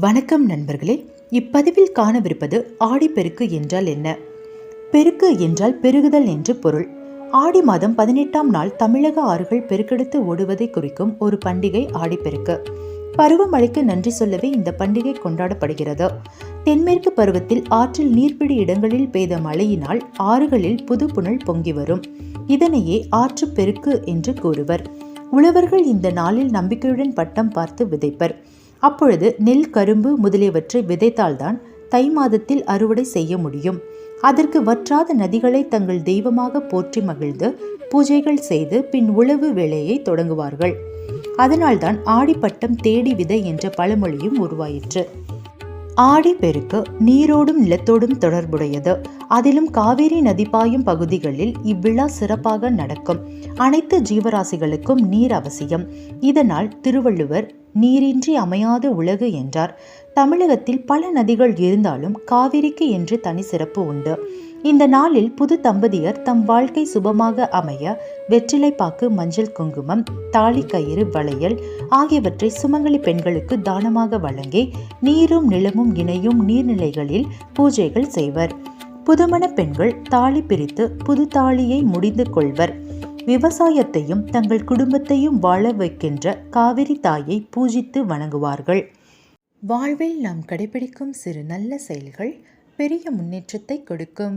வணக்கம் நண்பர்களே. இப்பதிவில் காணவிருப்பது ஆடிப்பெருக்கு என்றால் என்ன? பெருக்கு என்றால் பெருகுதல் என்று பொருள். ஆடி மாதம் பதினெட்டாம் நாள் தமிழக ஆறுகள் பெருக்கெடுத்து ஓடுவதை குறிக்கும் ஒரு பண்டிகை ஆடிப்பெருக்கு. பருவமழைக்கு நன்றி சொல்லவே இந்த பண்டிகை கொண்டாடப்படுகிறது. தென்மேற்கு பருவத்தில் ஆற்றில் நீர்பிடி இடங்களில் பெய்த மழையினால் ஆறுகளில் புது புனல் பொங்கி வரும். இதனையே ஆற்றுப் பெருக்கு என்று கூறுவர். உழவர்கள் இந்த நாளில் நம்பிக்கையுடன் பட்டம் பார்த்து விதைப்பர். அப்பொழுது நெல் கரும்பு முதலியவற்றை விதைத்தால்தான் தை மாதத்தில் அறுவடை செய்ய முடியும். அதற்கு வற்றாத நதிகளை தங்கள் தெய்வமாக போற்றி மகிழ்ந்து பூஜைகள் செய்து பின் உழவு வேலையை தொடங்குவார்கள். அதனால்தான் ஆடிப்பட்டம் தேடி விதை என்ற பழமொழியும் உருவாயிற்று. ஆடி பெருக்கு நீரோடும் நிலத்தோடும் தொடர்புடையது. அதிலும் காவேரி நதி பாயும் பகுதிகளில் இவ்விழா சிறப்பாக நடக்கும். அனைத்து ஜீவராசிகளுக்கும் நீர் அவசியம். இதனால் திருவள்ளுவர் நீரின்றி அமையாத உலகு என்றார். தமிழகத்தில் பல நதிகள் இருந்தாலும் காவிரிக்கு என்று தனி சிறப்பு உண்டு. இந்த நாளில் புது தம்பதியர் தம் வாழ்க்கை சுபமாக அமைய வெற்றிலைப்பாக்கு மஞ்சள் குங்குமம் தாலி கயிறு வளையல் ஆகியவற்றை சுமங்கலி பெண்களுக்கு தானமாக வழங்கி நீரும் நிலமும் இணையும் நீர்நிலைகளில் பூஜைகள் செய்வர். புதுமண பெண்கள் தாலி பிரித்து புது தாலியை முடிந்து கொள்வர். விவசாயத்தையும் தங்கள் குடும்பத்தையும் வாழ வைக்கின்ற காவிரி தாயை பூஜித்து வணங்குவார்கள். வாழ்வில் நாம் கடைபிடிக்கும் சிறு நல்ல செயல்கள் பெரிய முன்னேற்றத்தை கொடுக்கும்.